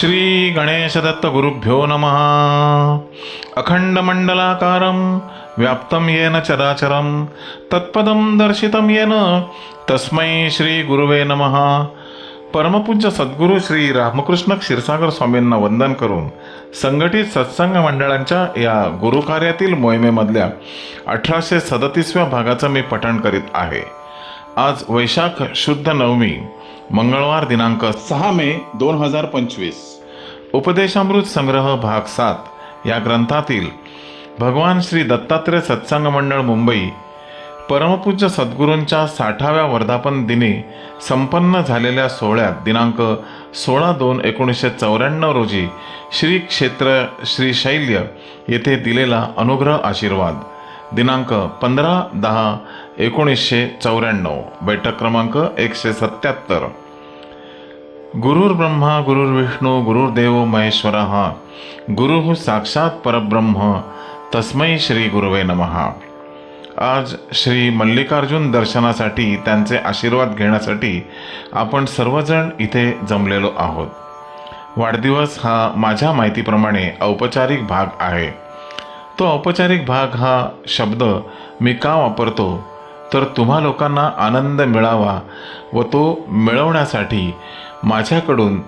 श्री गणेशदत्त गुरुभ्यो नमः। अखंडमण्डलाकारं व्याप्तं येन चराचरं तत्पदं दर्शितं येन तस्मै श्रीगुरुवे नमः। परमपूज्य सद्गुरू श्री रामकृष्ण क्षीरसागर स्वामींना वंदन करून संघटित सत्संग मंडळांच्या या गुरुकार्यातील मोहिमेमधल्या अठराशे सदतीसव्या भागाचं मी पठण करीत आहे. आज वैशाख शुद्ध नवमी मंगळवार दिनांक सहा मे दोन हजार पंचवीस. उपदेशामृत संग्रह भाग सात या ग्रंथातील भगवान श्री दत्तात्रय सत्संग मंडळ मुंबई परमपूज्य सद्गुरूंच्या साठाव्या वर्धापन दिनी संपन्न झालेल्या सोहळ्यात दिनांक सोळा दोन एकोणीसशे चौऱ्याण्णव रोजी श्री क्षेत्र श्री शैल्य येथे दिलेला अनुग्रह आशीर्वाद. दिनांक पंधरा दहा एकोणीसशे चौऱ्याण्णव. बैठक क्रमांक एकशे सत्याहत्तर. गुरुर्ब्रह्मा गुरुर्विष्णू गुरुर्देव महेश्वर. गुरु साक्षात परब्रह्म. तस्मै श्री गुरुवे नमहा आज श्री मल्लिकार्जुन दर्शनासाठी त्यांचे आशीर्वाद घेण्यासाठी आपण सर्वजण इथे जमलेलो आहोत. वाढदिवस हा माझ्या माहितीप्रमाणे औपचारिक भाग आहे. तो औपचारिक भाग हा शब्द मी का वापरतो? तर तुम्हा लोकांना आनंद मिळावा व तो मिळवण्यासाठी माझ्याकडून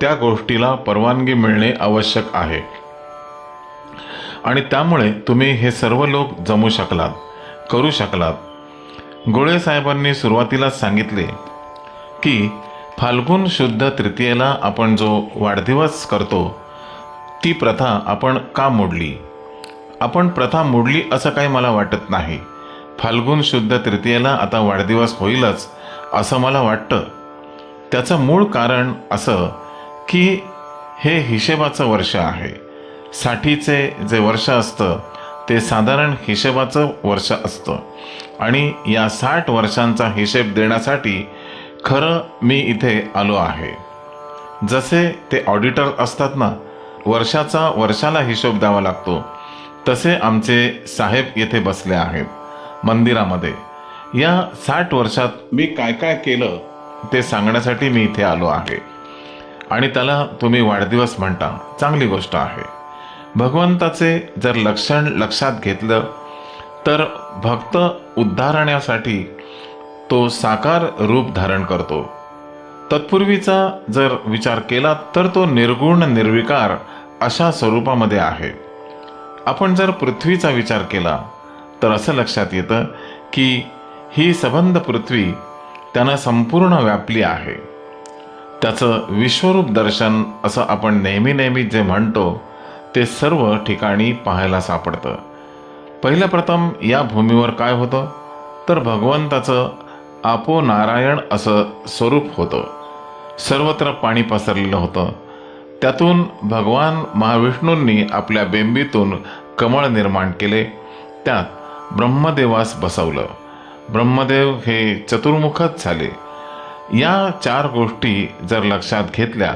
त्या गोष्टीला परवानगी मिळणे आवश्यक आहे. आणि त्यामुळे तुम्ही हे सर्व लोक जमू शकलात करू शकलात. गोळे साहेबांनी सुरुवातीलाच सांगितले की फाल्गुन शुद्ध तृतीयेला आपण जो वाढदिवस करतो ती प्रथा आपण का मोडली? आपण प्रथा मोडली असं काही मला वाटत नाही. फाल्गुन शुद्ध तृतीयेला आता वाढदिवस होईलच असं मला वाटतं. त्याचं मूळ कारण असं की हे हिशेबाचं वर्ष आहे. साठीचे जे वर्ष असतं ते साधारण हिशेबाचं वर्ष असतं. आणि या साठ वर्षांचा हिशेब देण्यासाठी खरं मी इथे आलो आहे. जसे ते ऑडिटर असतात ना वर्षाचा वर्षाला हिशोब द्यावा लागतो. तसे आमचे साहेब येथे बसले आहेत. मंदिरामध्ये. या साठ वर्षात मी काय काय केलं ते सांगण्यासाठी मी इथे आलो आहे. आणि त्याला तुम्ही वाढदिवस म्हणता चांगली गोष्ट आहे. भगवंताचे जर लक्षण लक्षात घेतलं तर भक्त उद्धारण्यासाठी तो साकार रूप धारण करतो. तत्पूर्वीचा जर विचार केला तर तो निर्गुण निर्विकार अशा स्वरूपामध्ये आहे. आपण जर पृथ्वीचा विचार केला तर असं लक्षात येतं की ही सबंध पृथ्वी त्यानं संपूर्ण व्यापली आहे. त्याचं विश्वरूप दर्शन असं आपण नेहमी नेहमी जे म्हणतो ते सर्व ठिकाणी पाहायला सापडतं. पहिलं प्रथम या भूमीवर काय होतं? तर भगवंताचं आपो नारायण असं स्वरूप होतं. सर्वत्र पाणी पसरलेलं होतं. त्यातून भगवान महाविष्णूंनी आपल्या बेंबीतून कमळ निर्माण केले. त्यात ब्रह्मदेवास बसवलं. ब्रह्मदेव हे चतुर्मुखच झाले. या चार गोष्टी जर लक्षात घेतल्या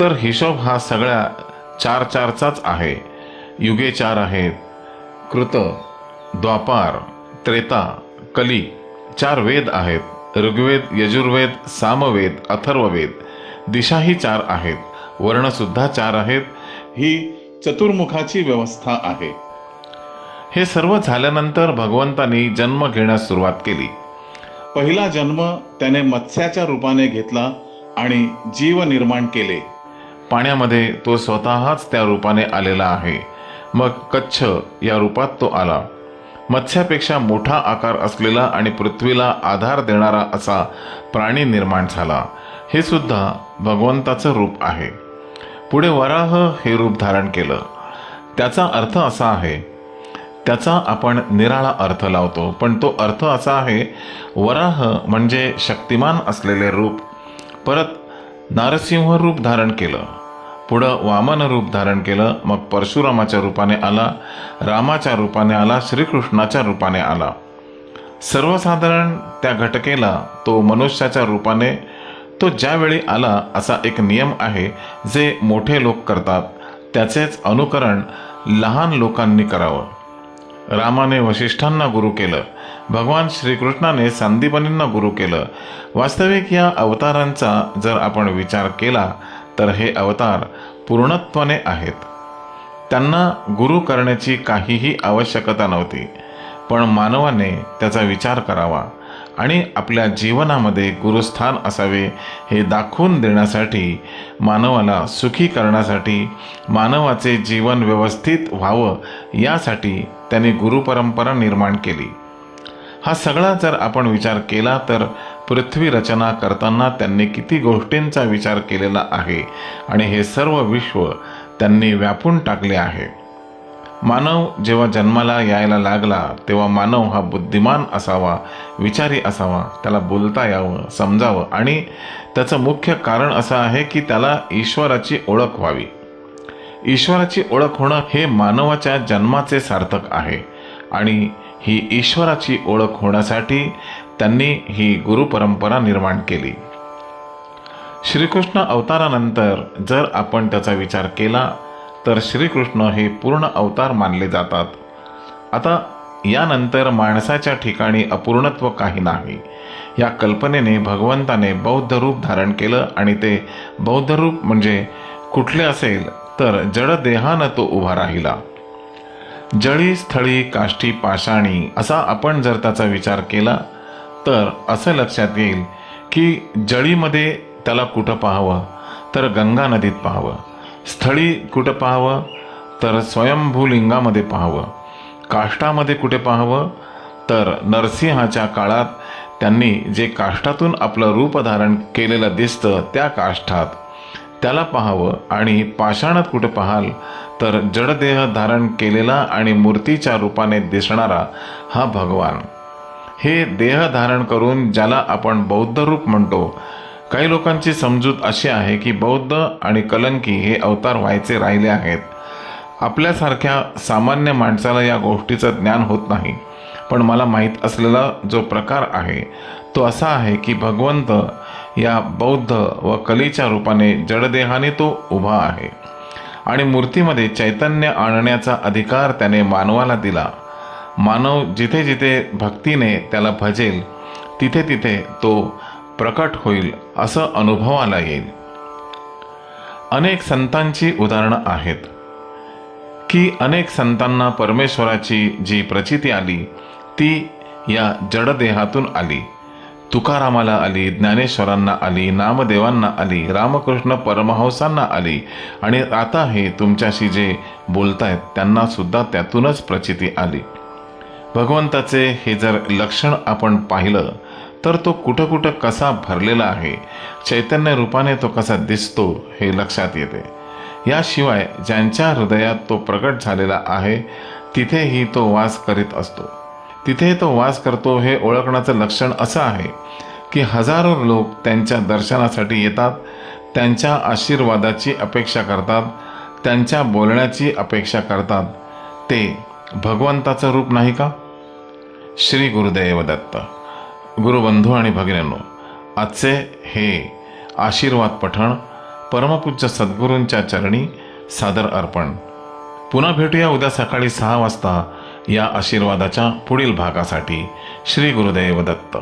तर हिशोब हा सगळ्या चार चारचाच आहे. युगे चार आहेत. कृत द्वापार त्रेता कली चार वेद आहेत. ऋग्वेद यजुर्वेद सामवेद अथर्ववेद दिशाही चार आहेत. वर्णसुद्धा चार आहेत. ही चतुर्मुखाची व्यवस्था आहे. हे सर्व झाल्यानंतर भगवंतानी जन्म घेण्यास सुरुवात केली. पहिला जन्म त्याने मत्स्याच्या रूपाने घेतला आणि जीव निर्माण केले. पाण्यामध्ये तो स्वतःच त्या रूपाने आलेला आहे. मग कच्छ या रूपात तो आला. मत्स्यापेक्षा मोठा आकार असलेला आणि पृथ्वीला आधार देणारा असा प्राणी निर्माण झाला. हे सुद्धा भगवंताचं रूप आहे. पुढे वराह हे रूप धारण केलं. त्याचा अर्थ असा आहे त्याचा आपण निराळा अर्थ लावतो पण तो अर्थ असा आहे वराह म्हणजे शक्तिमान असलेले रूप. परत नारसिंह रूप धारण केलं. पुढं वामन रूप धारण केलं मग परशुरामाच्या रूपाने आला रामाच्या रूपाने आला श्रीकृष्णाच्या रूपाने आला. सर्वसाधारण त्या घटकेला तो मनुष्याच्या रूपाने तो ज्यावेळी आला असा एक नियम आहे जे मोठे लोक करतात त्याचेच अनुकरण लहान लोकांनी करावं. रामाने वशिष्ठांना गुरु केलं भगवान श्रीकृष्णाने सांदीपनींना गुरु केलं. वास्तविक या अवतारांचा जर आपण विचार केला तर हे अवतार पूर्णत्वाने आहेत. त्यांना गुरु करण्याची काहीही आवश्यकता नव्हती पण मानवाने त्याचा विचार करावा. आणि आपल्या जीवनामध्ये गुरुस्थान असावे हे दाखवून देण्यासाठी मानवाला सुखी करण्यासाठी मानवाचे जीवन व्यवस्थित व्हावं यासाठी त्यांनी गुरुपरंपरा निर्माण केली. हा सगळा जर आपण विचार केला तर पृथ्वी रचना करताना त्यांनी किती गोष्टींचा विचार केलेला आहे आणि हे सर्व विश्व त्यांनी व्यापून टाकले आहे. मानव जेव्हा जन्माला यायला लागला तेव्हा मानव हा बुद्धिमान असावा विचारी असावा त्याला बोलता यावं समजावं आणि त्याचं मुख्य कारण असं आहे की त्याला ईश्वराची ओळख व्हावी. ईश्वराची ओळख होणं हे मानवाच्या जन्माचे सार्थक आहे आणि ही ईश्वराची ओळख होण्यासाठी त्यांनी ही गुरुपरंपरा निर्माण केली. श्रीकृष्ण अवतारानंतर जर आपण त्याचा विचार केला तर श्रीकृष्ण हे पूर्ण अवतार मानले जातात. आता यानंतर माणसाच्या ठिकाणी अपूर्णत्व काही नाही. या कल्पनेने भगवंताने बौद्ध रूप धारण केलं आणि ते बौद्ध रूप म्हणजे कुठले असेल तर जड देहानं तो उभा राहिला. जळी स्थळी काष्टी पाषाणी असा आपण जर त्याचा विचार केला तर असं लक्षात येईल की जळीमध्ये त्याला कुठं पाहावं? तर गंगा नदीत पाहावं. स्थळी कुठं पाहावं? तर स्वयंभूलिंगामध्ये पाहावं. काष्टामध्ये कुठे पाहावं? तर नरसिंहाच्या काळात त्यांनी जे काष्टातून आपलं रूप धारण केलेलं दिसतं त्या काष्ठात. त्याला पाहावं आणि पाषाणात कुठं पाहाल तर जडदेह धारण केलेला आणि मूर्तीच्या रूपाने दिसणारा हा भगवान. हे देह धारण करून ज्याला आपण बौद्ध रूप म्हणतो काही लोकांची समजूत अशी आहे की बौद्ध आणि कलंकी हे अवतार व्हायचे राहिले आहेत. आपल्यासारख्या सामान्य माणसाला या गोष्टीचं ज्ञान होत नाही. पण मला माहीत असलेला जो प्रकार आहे तो असा आहे की भगवंत या बौद्ध व कलीच्या रूपाने जडदेहाने तो उभा आहे. आणि मूर्तीमध्ये चैतन्य आणण्याचा अधिकार त्याने मानवाला दिला. मानव जिथे जिथे भक्तीने त्याला भजेल तिथे तिथे तो प्रकट होईल असं अनुभवाला येईल. अनेक संतांची उदाहरणं आहेत. की अनेक संतांना परमेश्वराची जी प्रचिती आली ती या जडदेहातून आली. तुकारामाला आली ज्ञानेश्वरांना आली नामदेवांना आली रामकृष्ण परमहंसांना आली. आणि आता हे तुमच्याशी जे बोलतायत त्यांना सुद्धा त्यातूनच प्रचिती आली. भगवंताचे हे जर लक्षण आपण पाहिलं तर तो कुठं कुठं कसा भरलेला आहे चैतन्य रूपाने तो कसा दिसतो हे लक्षात येते. याशिवाय ज्यांच्या हृदयात तो प्रकट झालेला आहे तिथेही तो वास करीत असतो. तिथे तो वास करतो हे ओळखण्याचं लक्षण असं आहे की हजारो लोक त्यांच्या दर्शनासाठी येतात त्यांच्या आशीर्वादाची अपेक्षा करतात त्यांच्या बोलण्याची अपेक्षा करतात. ते भगवंताचं रूप नाही का? श्री गुरुदेव दत्त गुरुबंधू आणि भगिनींनो आजचे हे आशीर्वाद पठण परमपूज्य सद्गुरूंच्या चरणी सादर अर्पण. पुन्हा भेटूया उद्या सकाळी सहा वाजता या आशीर्वादाच्या पुढील भागासाठी. श्री गुरुदेव दत्त.